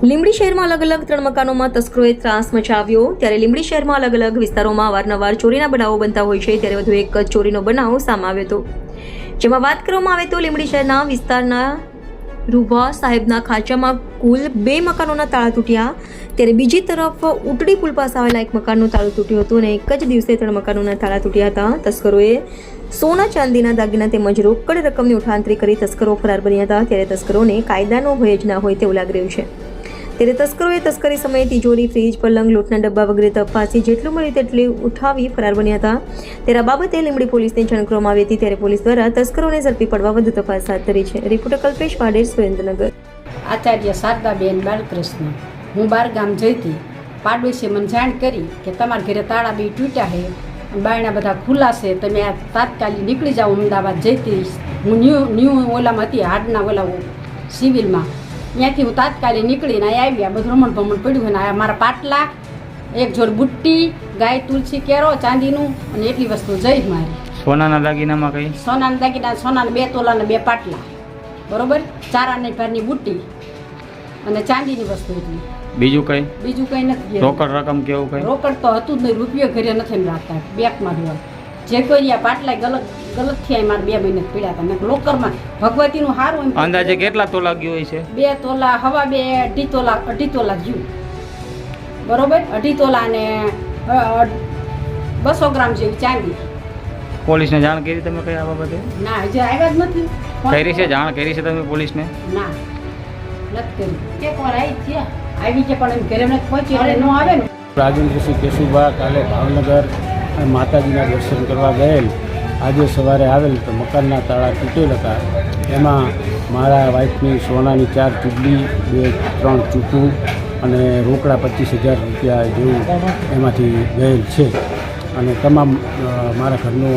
લીંબડી શહેરમાં અલગ અલગ ત્રણ મકાનોમાં તસ્કરોએ ત્રાસ મચાવ્યો. ત્યારે લીંબડી શહેરમાં અલગ અલગ વિસ્તારોમાં અવારનવાર ચોરીના બનાવો બનતા હોય છે. ત્યારે વધુ એક ચોરીનો બનાવ સામે આવ્યો હતો. જેમાં વાત કરવામાં આવે તો લીંબડી શહેરના વિસ્તારના રૂભા સાહેબના ખાંચામાં કુલ બે મકાનોના તાળા તૂટ્યા. ત્યારે બીજી તરફ ઉટડી પુલ પાસે આવેલા એક મકાનનું તાળું તૂટ્યું હતું અને એક જ દિવસે ત્રણ મકાનોના તાળા તૂટ્યા હતા. તસ્કરોએ સોના ચાંદીના દાગીના તેમજ રોકડ રકમની ઉઠાંતરી કરી તસ્કરો ફરાર બન્યા હતા. ત્યારે તસ્કરોને કાયદાનો ભય જ ના હોય તેવું લાગી રહ્યું છે. ત્યારે તસ્કરોએ તસ્કરી સમયે તિજોરી, ફ્રીજ, પલંગ, લોટના ડબ્બા વગેરે તપાસી જેટલું મળ્યું તેટલી ઉઠાવી ફરાર બન્યા હતા. ત્યારે આ બાબતે લીંબડી પોલીસને જાણ કરવામાં આવી હતી. ત્યારે પોલીસ દ્વારા તસ્કરોને ઝડપી પડવા વધુ તપાસ હાથ ધરી છે. રિપોર્ટર કલ્પેશ પાડેર સુરેન્દ્રનગર. આચાર્ય શારદાબેન બાલકૃષ્ણ, હું બાર ગામ જઈતી. પાડોશીએ મને જાણ કરી કે તમારા ઘરે તાળા બી તૂટ્યા છે. બાયણા બધા ખુલ્લા છે. તમે આ તાત્કાલિક નીકળી જાઓ, અમદાવાદ જઈતી. હું ન્યૂ ન્યૂ ઓલામાં હતી, હાડના ઓલા સિવિલમાં. ત્યાંથી હું તાત્કાલિક નીકળીને અહીં આવી આ બધું રમણ ભમણ પડ્યું હોય ને આ મારા પાટલા એક જોડ બુટ્ટી ગાય તુલસી કેરો ચાંદીનું અને એટલી વસ્તુ જઈ મારી. સોનાના દાગીનામાં કઈ? સોનાના દાગીના સોનાના બે તોલાના બે પાટલા. બરોબર? ચારાની ભારની બુટ્ટી અને ચાંદીની વસ્તુ એટલી બીજું કઈ? બીજું કંઈ નથી રોકડ રકમ કેવું કઈ? રોકડ તો હતું જ નહીં રૂપિયો ઘરે નથી રાખતા. બેંકમાં જોવા જે કોઈ આ પાટલા ગલત ગલત થયા મારે બે મહિને પીડ્યા હતા. ને લોકરમાં ભગવતીનું સારું એમ. અંદાજે કેટલા તોલા ગયું હોય છે? બે તોલા હવા બે અઢી તોલા અઢી તોલા ગયું. બરોબર? અઢી તોલા ને બસો ગ્રામ જેવી ચાંદી. પોલીસને જાણ કરી તમે કઈ આ બાબતે? ના હજી આવ્યા જ નથી. કરી છે? જાણ કરી છે તમે પોલીસને? ના. નથી કરી. એક વાર આવી છે. આવી છે પણ એમ ઘરે પહોંચી ન આવે ને. રાજેન્દ્રસિંહ કેશુભા કાલે ભાવનગર માતાજીના દર્શન કરવા ગયેલ. આજે સવારે આવેલ તો મકાનના તાળા તૂટેલ હતા. એમાં મારા વાઈફની સોનાની ચાર ચૂડલી બે ત્રણ ચૂકું અને રોકડા પચીસ હજાર રૂપિયા જેવું એમાંથી ગયેલ છે. અને તમામ મારા ઘરનો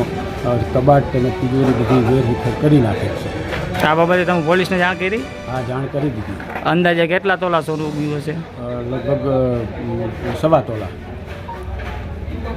કબાટ તેમજ તિજોરી બધી વેરવિખેર કરી નાખેલ છે. આ બાબતે તમે પોલીસને જાણ કરી? આ જાણ કરી દીધી. અંદાજે કેટલા તોલા સોનું ગયું હશે? લગભગ સવા તોલા.